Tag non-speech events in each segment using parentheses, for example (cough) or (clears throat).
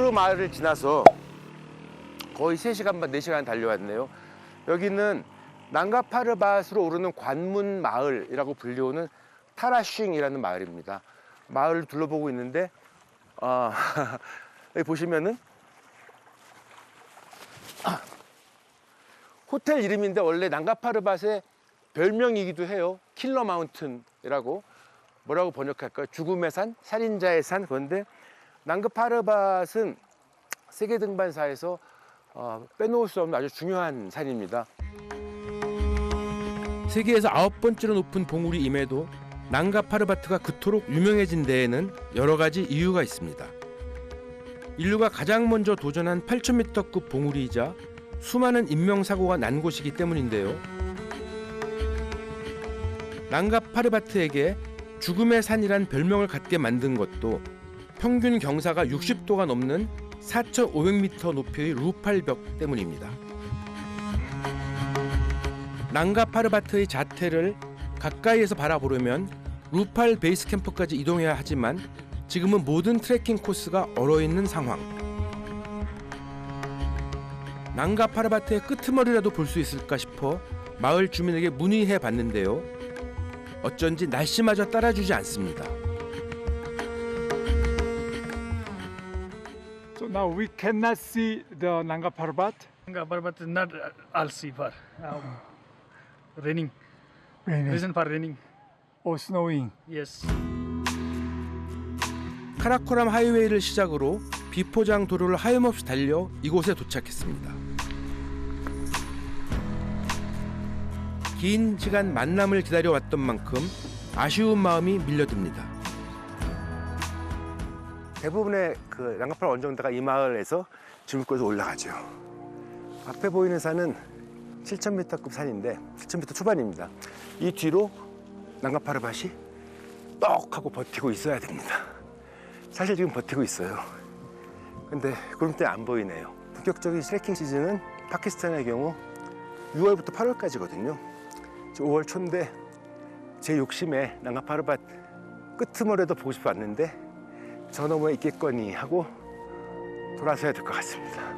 아스토르 마을을 지나서 거의 3시간 반, 4시간 달려왔네요. 여기는 난가파르밭으로 오르는 관문 마을이라고 불리우는 타라싱이라는 마을입니다. 마을을 둘러보고 있는데 아, (laughs) 여기 보시면은 아, (clears throat) 호텔 이름인데 원래 난가파르밭의 별명이기도 해요. 킬러 마운틴이라고 뭐라고 번역할까요? 죽음의 산, 살인자의 산. 그런데 난가파르밭은 세계 등반사에서 어, 빼놓을 수 없는 아주 중요한 산입니다. 세계에서 아홉 번째로 높은 봉우리임에도 난가파르바트가 그토록 유명해진 데에는 여러 가지 이유가 있습니다. 인류가 가장 먼저 도전한 8,000m급 봉우리이자 수많은 인명사고가 난 곳이기 때문인데요. 난가파르바트에게 죽음의 산이란 별명을 갖게 만든 것도 평균 경사가 60도가 넘는 4,500m 높이의 루팔벽 때문입니다. 난가파르바트의 자태를 가까이에서 바라보려면 루팔 베이스 캠프까지 이동해야 하지만 지금은 모든 트레킹 코스가 얼어있는 상황. 난가파르바트의 끄트머리라도 볼 수 있을까 싶어 마을 주민에게 문의해 봤는데요. 어쩐지 날씨마저 따라주지 않습니다. Now we cannot see the Nanga Parbat. Ganga Parbat is not all sea for um, raining. Raining Reason for raining. or snowing. Yes. 카라코람 하이웨이를 시작으로 비포장 도로를 하염없이 달려 이곳에 도착했습니다. 긴 시간 만남을 기다려왔던 만큼 아쉬운 마음이 밀려듭니다. 대부분의 그 랑가파라 원정대가 이 마을에서 주물권에서 올라가죠. 앞에 보이는 산은 7,000m급 산인데 7,000m 초반입니다. 이 뒤로 난가파르밭이 떡 하고 버티고 있어야 됩니다. 사실 지금 버티고 있어요. 근데 구름 때문에 안 보이네요. 본격적인 트레킹 시즌은 파키스탄의 경우 6월부터 8월까지거든요. 5월 초인데 제 욕심에 난가파르밭 끄트머리도 보고 싶어 왔는데 저 너머에 있겠거니 하고 돌아서야 될 것 같습니다.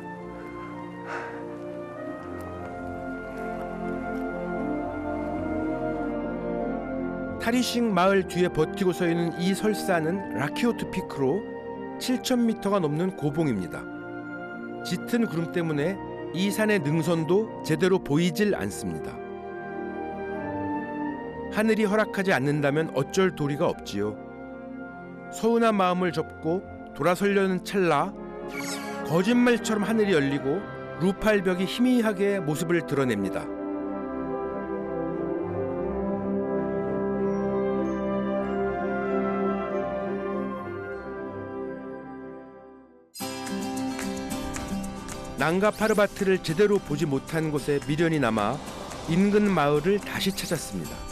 타리싱 마을 뒤에 버티고 서 있는 이 설산은 라키오트 피크로 7,000m가 넘는 고봉입니다. 짙은 구름 때문에 이 산의 능선도 제대로 보이질 않습니다. 하늘이 허락하지 않는다면 어쩔 도리가 없지요. 서운한 마음을 접고 돌아서려는 찰나 거짓말처럼 하늘이 열리고 루팔벽이 희미하게 모습을 드러냅니다. 난가파르바트를 제대로 보지 못한 곳에 미련이 남아 인근 마을을 다시 찾았습니다.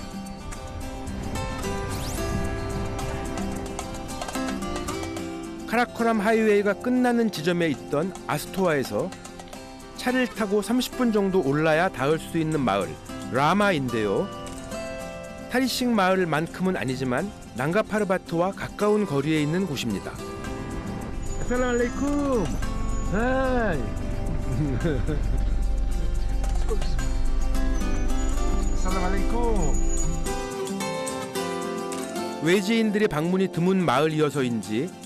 카라코람 하이웨이가 끝나는 지점에 있던 아스토아에서 차를 타고 30분 정도 올라야 닿을 수 있는 마을 라마인데요. 타리싱 마을만큼은 아니지만 난가파르바트와 가까운 거리에 있는 곳입니다. 아살라말레이쿰. 하이. 살라말레이쿰. (laughs) 외지인들의 방문이 드문 마을이어서인지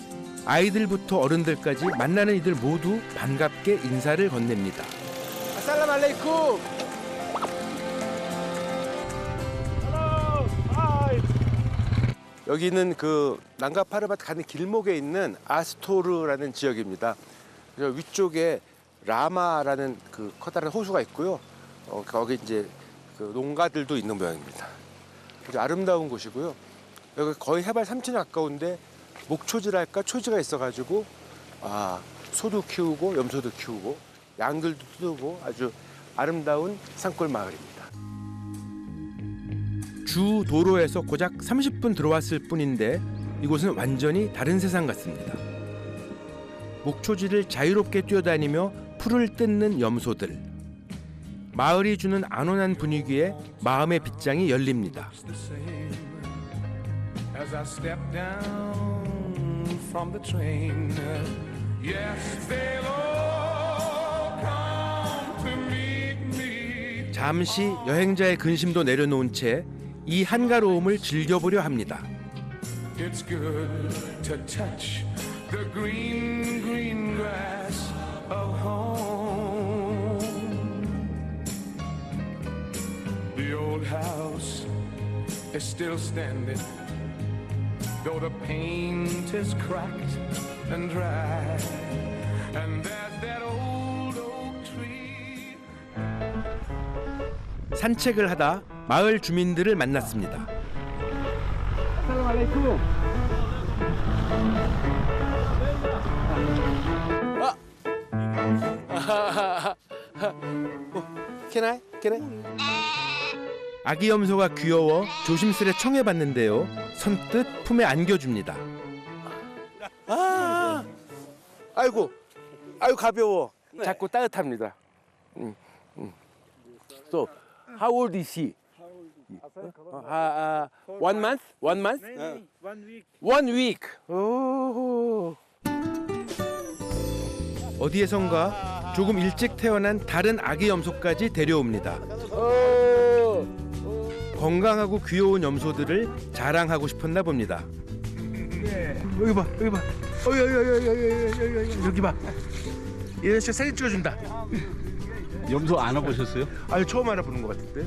아이들부터 어른들까지 만나는 이들 모두 반갑게 인사를 건넵니다. 아살라말레이쿰. 여기는 그 난가파르바트 가는 길목에 있는 아스토르라는 지역입니다. 위쪽에 라마라는 그 커다란 호수가 있고요. 어, 거기 이제 그 농가들도 있는 모양입니다. 아주 아름다운 곳이고요. 여기 거의 해발 3천에 가까운데 목초지랄까 초지가 있어가지고 아 소도 키우고 염소도 키우고 양들도 키우고 아주 아름다운 산골 마을입니다. 주 도로에서 고작 30분 들어왔을 뿐인데 이곳은 완전히 다른 세상 같습니다. 목초지를 자유롭게 뛰어다니며 풀을 뜯는 염소들. 마을이 주는 안온한 분위기에 마음의 빗장이 열립니다. as I step down from the train. Yes, they'll all come to meet me. 잠시 여행자의 근심도 내려놓은 채 이 한가로움을 즐겨보려 합니다. It's good to touch the green, green grass of home. The old house is still standing, though the paint is cracked and dry. And there's that old oak tree. 산책을 하다 마을 주민들을 만났습니다. Can I? Can I? 아기 염소가 귀여워 조심스레 청해봤는데요. 선뜻 품에 안겨줍니다. 아, 아이고, 아이고 가벼워. 자꾸 따뜻합니다. 음, 음. So, how old is he? Uh, uh, one month? One month? One week. One week. 오. 어디에선가 조금 일찍 태어난 다른 아기 염소까지 데려옵니다. 건강하고 귀여운 염소들을 자랑하고 싶었나 봅니다. 여기 봐, 여기 봐. 어이, 어이, 어이, 어이, 어이, 어이, 어이, 여기 봐. 얘네 씨 사진 찍어준다. 염소 안아보셨어요? 아유 처음 알아보는 것 같은데.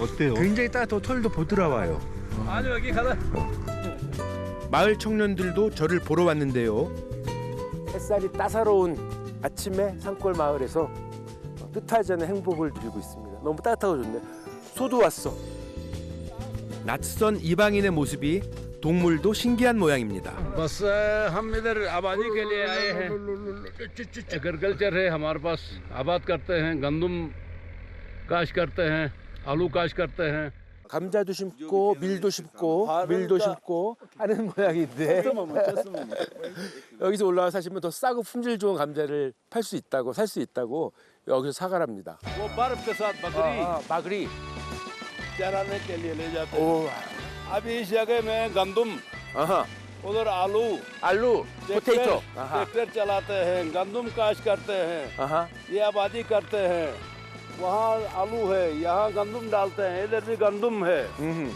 어때요? 굉장히 따뜻하고 털도 보드라와요. 마을 청년들도 저를 보러 왔는데요. 햇살이 따사로운 아침에 산골 마을에서 뜻하지 않은 행복을 누리고 있습니다. 너무 따뜻하고 좋네. 소도 왔어. 낯선 이방인의 모습이 동물도 신기한 모양입니다. बस अ, हम इधर आबादी के लिए आए हैं एग्रीकल्चर है हमारे पास आबाद करते हैं गंदम काश करते हैं आलू काश करते हैं 감자도 심고 밀도 심고 밀도 심고 하는 모양인데 여기서 올라와 사시면 더 싸고 품질 좋은 감자를 팔 수 있다고 살 수 있다고 여기서 사가랍니다. वो बर्फ के साथ बकरी 마그리 चराने के लिए ले जाते हैं 오 अभी इस जगह में गंदम 아하 उधर आलू 알루 포테이토 ट्रैक्टर 아하 ट्रैक्टर चलाते हैं गंदम काश करते हैं 아하 ये आबादी करते हैं वहाँ आलू है यहाँ गंदम डालते हैं इधर भी गंदम है 음.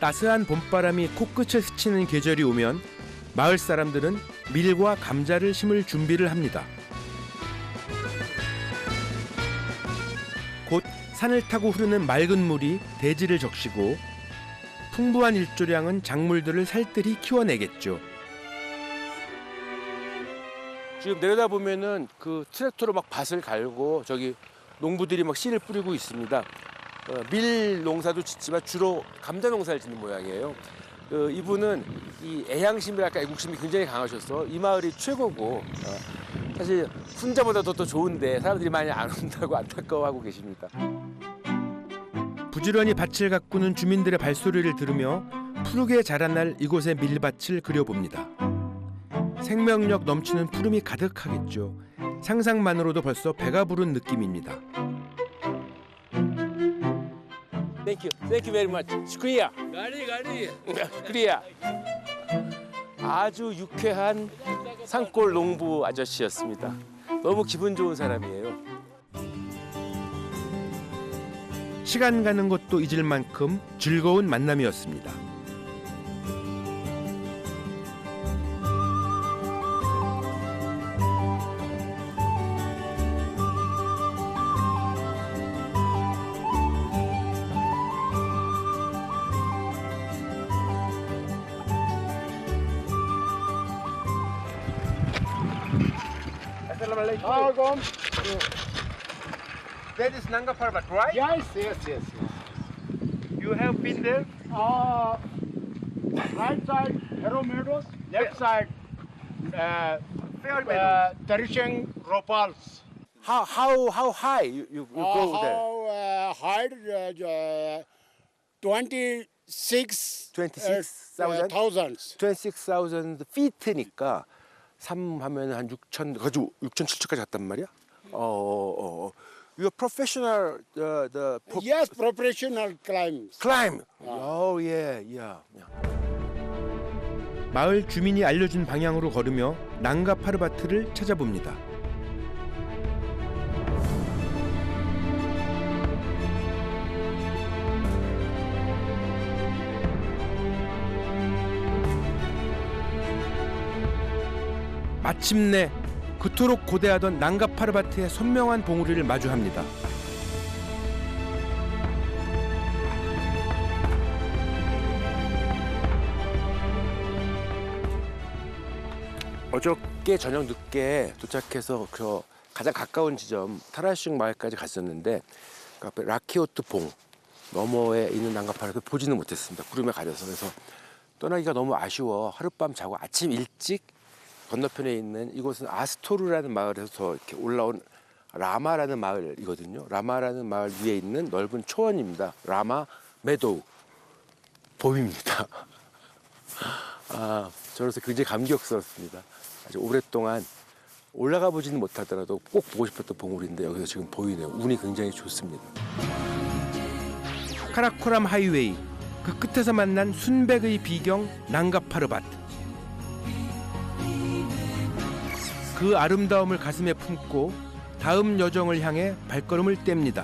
따스한 봄바람이 코끝을 스치는 계절이 오면 마을 사람들은 밀과 감자를 심을 준비를 합니다. 산을 타고 흐르는 맑은 물이 대지를 적시고 풍부한 일조량은 작물들을 살뜰히 키워내겠죠. 지금 내려다 보면은 그 트랙터로 막 밭을 갈고 저기 농부들이 막 씨를 뿌리고 있습니다. 어, 밀 농사도 짓지만 주로 감자 농사를 짓는 모양이에요. 그 이분은 이 애향심이랄까 애국심이 굉장히 강하셔서 이 마을이 최고고 어, 사실 혼자보다도 더 좋은데 사람들이 많이 안 (laughs) 온다고 안타까워하고 계십니다. 부지런히 밭을 가꾸는 주민들의 발소리를 들으며 푸르게 자라날 이곳의 밀밭을 그려봅니다. 생명력 넘치는 푸름이 가득하겠죠. 상상만으로도 벌써 배가 부른 느낌입니다. Thank you. Thank you very much. 스크리야. 가리 가리. 스크리야. 아주 유쾌한 산골 농부 아저씨였습니다. 너무 기분 좋은 사람이에요. 시간 가는 것도 잊을 만큼 즐거운 만남이었습니다. That is Nanga Parbat, right? Yes, yes, yes. You have been there? Uh, right side, Hero Meadows. Left side, uh, uh, Tarisheng Ropals. How how how high you, you, you Uh, go there? how uh, high? Uh, uh, 26 26,000? thousands. 26,000 feet니까 3 하면 한 6천 가지고 6천 7천까지 갔단 말이야? 어, 어, 어. You are professional uh, the pro- Yes, professional climbs. climb. Oh yeah, yeah. yeah. 마을 주민이 알려준 방향으로 걸으며 난가 파르바트를 찾아봅니다. 마침내 그토록 고대하던 난가 파르바트의 선명한 봉우리를 마주합니다. 어저께 저녁 늦게 도착해서 그 가장 가까운 지점 타라슈 마을까지 갔었는데 그 앞에 라키오트 봉 너머에 있는 난가파를 보지는 못했습니다. 구름에 가려서 그래서 떠나기가 너무 아쉬워 하룻밤 자고 아침 일찍 건너편에 있는 이곳은 아스토르라는 마을에서 더 이렇게 올라온 라마라는 마을이거든요. 라마라는 마을 위에 있는 넓은 초원입니다. 라마 메도우 봄입니다. (laughs) 아, 저로서 굉장히 감격스럽습니다. 아주 오랫동안 올라가 보지는 못하더라도 꼭 보고 싶었던 봉우리인데 여기서 지금 보이네요. 운이 굉장히 좋습니다. 카라코람 하이웨이 그 끝에서 만난 순백의 비경 난가파르바 그 아름다움을 가슴에 품고 다음 여정을 향해 발걸음을 뗍니다.